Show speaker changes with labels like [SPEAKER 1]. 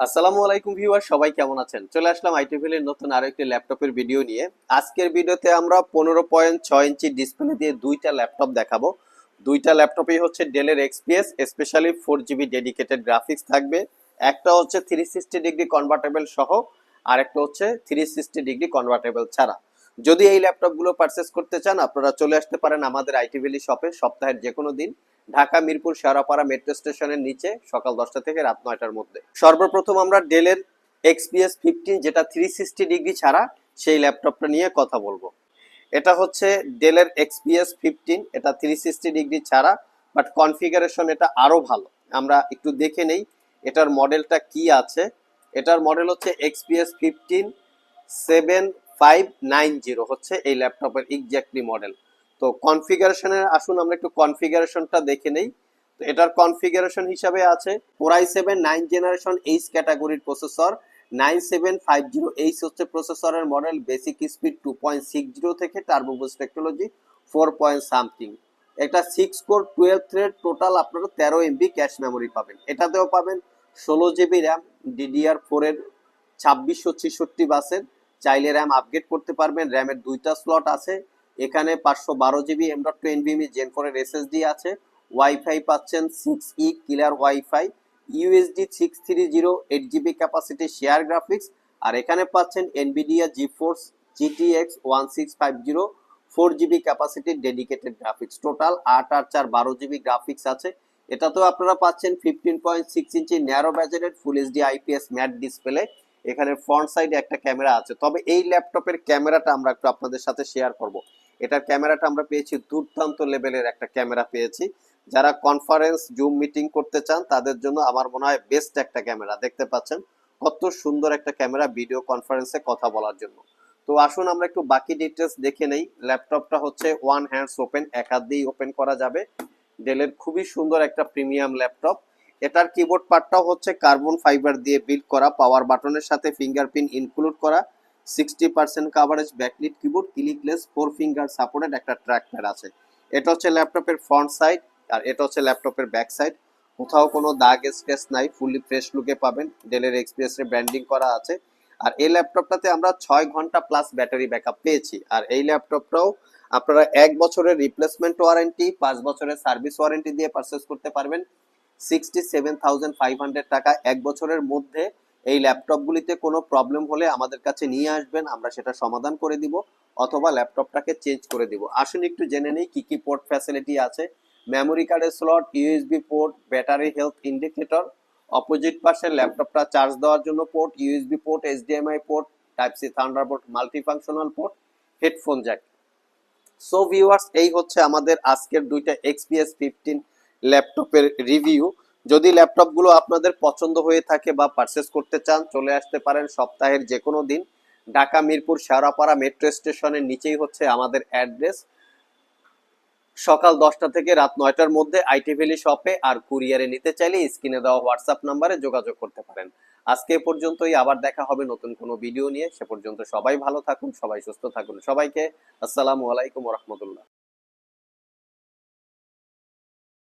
[SPEAKER 1] আসসালামু আলাইকুম ভিউয়ার সবাই কেমন আছেন? চলে আসলাম আইটিভিলের নতুন আরও একটি ল্যাপটপের ভিডিও নিয়ে। আজকের ভিডিওতে আমরা পনেরো পয়েন্ট ছয় ইঞ্চি ডিসপ্লে দিয়ে দুইটা ল্যাপটপ দেখাবো। দুইটা ল্যাপটপই হচ্ছে ডেলের XPS specially four GB dedicated graphics থাকবে। একটা হচ্ছে থ্রি সিক্সটি ডিগ্রি কনভার্টেবল সহ আর একটা হচ্ছে থ্রি সিক্সটি ডিগ্রি কনভার্টেবল ছাড়া। যদি এই ল্যাপটপগুলো পারচেস করতে চান, আপনারা চলে আসতে পারেন আমাদের আইটিভিলি শপে সপ্তাহের যে কোনো দিন, ঢাকা, মিরপুর শেরাপাড়া মেট্রো স্টেশনের নিচে সকাল দশটা থেকে রাত নয়টার মধ্যে। সর্বপ্রথম আমরা ডেলের এক্সপিএস ফিফটিন যেটা থ্রি সিক্সটি ডিগ্রি ছাড়া সেই ল্যাপটপটা নিয়ে কথা বলব। এটা হচ্ছে ডেলের এক্সপিএস ফিফটিন এটা থ্রি সিক্সটি ডিগ্রি ছাড়া বাট কনফিগারেশন এটা আরও ভালো। আমরা একটু দেখে নেই, এটার মডেলটা কি আছে। এটার মডেল হচ্ছে XPS fifteen seven five nine zero হচ্ছে এই ল্যাপটপের এক্স্যাক্টলি মডেল তো কনফিগারেশনের আসুন আমরা একটু কনফিগারেশনটা দেখে নেই। তো এটার কনফিগারেশন হিসাবে আছে core i seven nine generation H ক্যাটাগরির processor nine seven five zero H হচ্ছে প্রসেসরের model basic speed two point six zero থেকে turbo boost technology four point something এটা six core twelve thread total আপনারা তেরো MB cache memory পাবেন। এটাতেও পাবেন ষোলো জিবি র্যাম ডিডিআর ফোরের ছাব্বিশশো ছেষট্টি বাসের। চাইলে র্যাম আপগ্রেড করতে পারবেন। র্যামের দুইটা স্লট আছে। এখানে পাঁচশো বারো GB M dot two NVMe gen ফোরের এসএসডি আছে। ওয়াইফাই পাচ্ছেন six E killer WiFi UHD six three zero eight GB capacity share graphics আর এখানে পাচ্ছেন NVIDIA GeForce GTX one six five zero four GB capacity dedicated graphics total আট আট চার বারো GB graphics আছে। এটাতেও আপনারা পাচ্ছেন fifteen point six inch narrow bezeled full HD IPS matte display এখানে ফ্রন্ট সাইডে একটা ক্যামেরা আছে। তবে এই ল্যাপটপের ক্যামেরাটা আমরা একটু আপনাদের সাথে শেয়ার করব। এটার ক্যামেরাটা আমরা পেয়েছি, দুর্দান্ত লেভেলের একটা ক্যামেরা পেয়েছি। যারা কনফারেন্স জুম মিটিং করতে চান, তাদের জন্য আমার মনে হয় বেস্ট একটা ক্যামেরা দেখতে পাচ্ছেন কত সুন্দর একটা ক্যামেরা ভিডিও কনফারেন্সে কথা বলার জন্য। তো আসুন আমরা একটু বাকি ডিটেলস দেখে নেই। ল্যাপটপটা হচ্ছে ওয়ান হ্যান্ডস ওপেন এক দিয়েই ওপেন করা যাবে। ডেলের খুবই সুন্দর একটা প্রিমিয়াম ল্যাপটপ এটার কিবোর্ড পার্টটাও হচ্ছে কার্বন ফাইবার দিয়ে বিল্ড করা পাওয়ার বাটনের সাথে ফিঙ্গারপ্রিন্ট ইনক্লুড করা sixty percent coverage backlit keyboard clickless four finger supported একটা ট্র্যাক প্যাড আছে। এটা হচ্ছে ল্যাপটপের ফ্রন্ট সাইড আর এটা হচ্ছে ল্যাপটপের ব্যাক সাইড কোথাও কোনো দাগ স্কেচ নাই ফুললি ফ্রেশ লুকে পাবেন। ডেলের এক্সপ্রেসে ব্র্যান্ডিং করা আছে। আর এই ল্যাপটপটাতে আমরা ছয় ঘণ্টা প্লাস ব্যাটারি ব্যাকআপ পেয়েছি। আর এই ল্যাপটপটাও আপনারা এক বছরের রিপ্লেসমেন্ট ওয়ারেন্টি পাঁচ বছরের সার্ভিস ওয়ারেন্টি দিয়ে পারচেস করতে পারবেন। Sixty seven thousand five hundred টাকা এক বছরের মধ্যে এই ল্যাপটপগুলিতে কোনো প্রবলেম হলে আমাদের কাছে নিয়ে আসবেন, আমরা সেটা সমাধান করে দিব অথবা ল্যাপটপটাকে চেঞ্জ করে দিব। আসুন একটু জেনে নিই কি কি পোর্ট ফ্যাসিলিটি আছে। মেমোরি কার্ডের slot USB port battery health indicator opposite পাশে ল্যাপটপটা চার্জ দেওয়ার জন্য port USB port HDMI port type C Thunderbolt multifunctional port headphone jack so viewers এই হচ্ছে আমাদের আজকের দুইটা এক্সপিএস ফিফটিন ল্যাপটপের রিভিউ। যদি ল্যাপটপগুলো আপনাদের পছন্দ হয়ে থাকে বা পারচেস করতে চান, চলে আসতে পারেন সপ্তাহের যে কোনো দিন। ঢাকা, মিরপুর, শেওড়াপাড়া মেট্রো স্টেশনের নিচেই হচ্ছে আমাদের অ্যাড্রেস সকাল দশটা থেকে রাত নয়টার মধ্যে আইটি ভ্যালি শপে আর কুরিয়ারে নিতে চাইলে স্ক্রিনে দেওয়া হোয়াটসঅ্যাপ নাম্বারে যোগাযোগ করতে পারেন। আজকে পর্যন্তই, আবার দেখা হবে নতুন কোনো ভিডিও নিয়ে। সে পর্যন্ত সবাই ভালো থাকুন, সবাই সুস্থ থাকুন। সবাইকে আসসালামু আলাইকুম রহমতুল্লাহ।